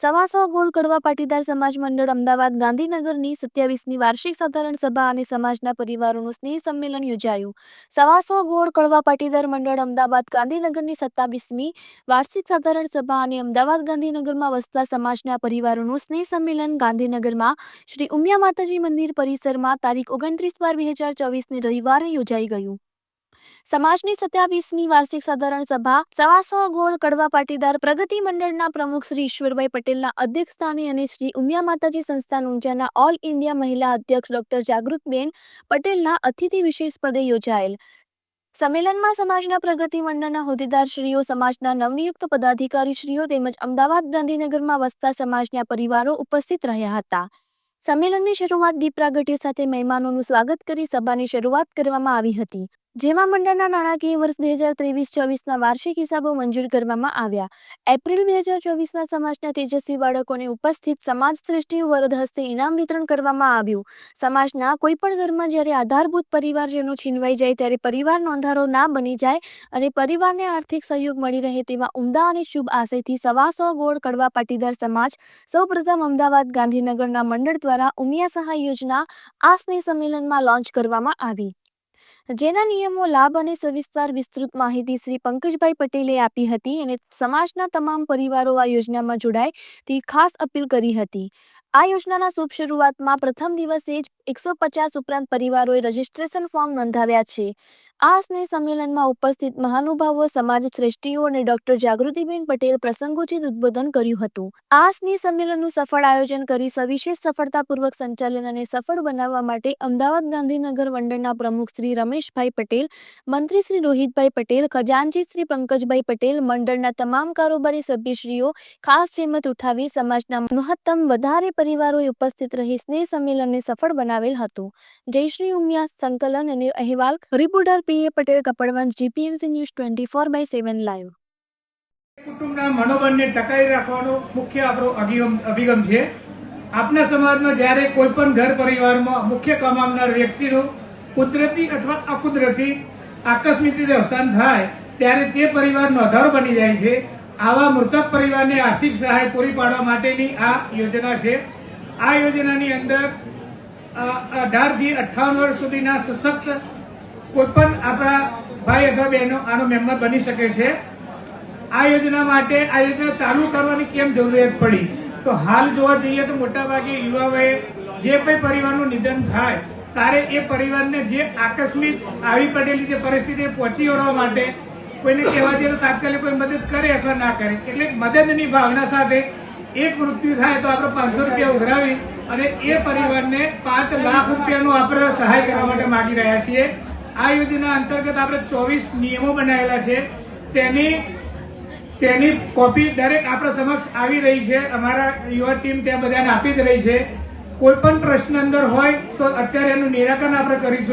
સવાસો ગોળ કડવા પાટીદાર સમાજ મંડળ અમદાવાદ ગાંધીનગરની સત્યાવીસમી વાર્ષિક સાધારણ સભા અને સમાજના પરિવારોનું સ્નેહ સંમેલન યોજાયું. સવાસો ગોળ કડવા પાટીદાર મંડળ અમદાવાદ ગાંધીનગરની સત્તાવીસમી વાર્ષિક સાધારણ સભા અને અમદાવાદ ગાંધીનગરમાં વસતા સમાજના પરિવારોનું સ્નેહ સંમેલન ગાંધીનગરમાં શ્રી ઉમિયા માતાજી મંદિર પરિસરમાં તારીખ ઓગણત્રીસ બાર બે હજાર ચોવીસને રવિવારે યોજાઈ ગયું. સમાજની સત્યાવીસમી વાર્ષિક સાધારણ સભા, સવાસો ગોળ કડવા પાટીદાર પ્રગતિ મંડળના પ્રમુખ શ્રી ઈશ્વરભાઈ પટેલના અધ્યક્ષસ્થાને અને શ્રી ઉમિયા માતાજી સંસ્થાન ઊંઝાના ઓલ ઇન્ડિયા મહિલા અધ્યક્ષ ડોક્ટર જાગૃતબેન પટેલના અતિથિ વિશેષ પદે યોજાયેલ. સંમેલનમાં સમાજના પ્રગતિ મંડળના હોદ્દેદારશ્રીઓ, સમાજના નવનિયુક્ત પદાધિકારીશ્રીઓ તેમજ અમદાવાદ ગાંધીનગરમાં વસતા સમાજના પરિવારો ઉપસ્થિત રહ્યા હતા. સંમેલનની શરૂઆત દીપ પ્રાગટ્ય સાથે મહેમાનોનું સ્વાગત કરી સભાની શરૂઆત કરવામાં આવી હતી. જેમાં મંડળના નાણાકીય વર્ષ બે હજાર ત્રેવીસ ચોવીસના વાર્ષિક હિસાબો મંજૂર કરવામાં આવ્યા. એપ્રિલ બે હજાર ચોવીસના સમાજના તેજસ્વી બાળકોને ઉપસ્થિત સમાજ શ્રેષ્ઠી વરદ હસ્તે ઇનામ વિતરણ કરવામાં આવ્યું. સમાજના કોઈ પણ ઘરમાં જ્યારે આધારભૂત પરિવારજનો છીનવાઈ જાય ત્યારે પરિવાર નોંધારો ના બની જાય અને પરિવારને આર્થિક સહયોગ મળી રહે તેવા ઉમદા અને શુભ આશયથી સવાસો ગોળ કડવા પાટીદાર સમાજ સૌપ્રથમ અમદાવાદ ગાંધીનગરના મંડળ દ્વારા ઉમિયા સહાય યોજના આ સ્નેહ સંમેલનમાં લોન્ચ કરવામાં આવી. જેના નિયમો લાભ અને સવિસ્તાર વિસ્તૃત માહિતી શ્રી પંકજભાઈ પટેલે આપી હતી અને સમાજના તમામ પરિવારો આ યોજનામાં જોડાય તે ખાસ અપીલ કરી હતી. આ યોજનાના શુભ શરૂઆતમાં પ્રથમ દિવસે જ એકસો પચાસ ઉપરાંત પરિવારોએ રજીસ્ટ્રેશન ફોર્મ નોંધાવ્યા છે. આ સ્નેહ સંમેલનમાં ઉપસ્થિત મહાનુભાવો સમાજ શ્રેષ્ઠીઓ અને ડોક્ટર જાગૃતિબેન પટેલ પ્રસંગોચિત ઉદ્બોધન કર્યું હતું. આ સ્નેહ સંમેલનનું સફળ આયોજન કરી સવિશેષ સફળતાપૂર્વક સંચાલન અને સફળ બનાવવા માટે અમદાવાદ ગાંધીનગર મંડળના પ્રમુખ શ્રી રમેશભાઈ પટેલ, મંત્રી શ્રી રોહિતભાઈ પટેલ ખજાનજી શ્રી પંકજભાઈ પટેલ, મંડળના તમામ કારોબારી સભ્યશ્રીઓ, ખાસ જેમત ઉઠાવી સમાજના મહત્તમ વધારે પરિવારોએ ઉપસ્થિત રહી સ્નેહ સંમેલનને સફળ બનાવેલ હતું. જયશ્રી ઉમિયા સંકલન અને અહેવાલ, reporter P A Patel Kapadvanj GPMC news twenty four by seven live. કુટુંબના મનોબળને ટકાવી રાખવાનો મુખ્ય આપણો અભિગમ છે. આપના સમાજમાં જ્યારે કોઈ પણ ઘર પરિવારમાં મુખ્ય કમાવનાર વ્યક્તિનું કુદરતી અથવા અકુદરતી આકસ્મિક રીતે અવસાન થાય, ત્યારે તે પરિવારનો આધાર બની જાય છે. આવા મૃતક પરિવારને આર્થિક સહાય પૂરી પાડવા માટેની આ યોજના છે. આ યોજનાની અંદર અઢારથી અઠ્ઠાવન વર્ષ સુધીના સશક્ત કોઈપણ આપણા ભાઈ અથવા બહેનો આનો મેમ્બર બની શકે છે. આ યોજના માટે આ યોજના ચાલુ કરવાની કેમ જરૂરિયાત પડી? તો હાલ જોવા જઈએ તો મોટાભાગે યુવાઓએ જે કોઈ પરિવારનું નિધન થાય ત્યારે એ પરિવારને જે આકસ્મિક આવી પડેલી જે પરિસ્થિતિ પહોંચી વળવા માટે કોઈને કહેવા જઈએ તો તાત્કાલિક કોઈ મદદ કરે અથવા ના કરે. એટલે મદદની ભાવના સાથે એક મૃત્યુ થાય તો આપણે પાંચસો રૂપિયા ઉઘરાવી અને એ પરિવારને પાંચ લાખ રૂપિયાનો આપણે સહાય કરવા માટે માંગી રહ્યા છીએ. આ યોજના અંતર્ગત આપણે ચોવીસ નિયમો બનાવેલા છે. તેની તેની કોપી દરેક આપણા સમક્ષ આવી રહી છે. અમારા યુવા ટીમ ત્યાં બધાને આપી જ રહી છે. કોઈ પણ પ્રશ્ન અંદર હોય તો અત્યારે એનું નિરાકરણ આપણે કરીશું.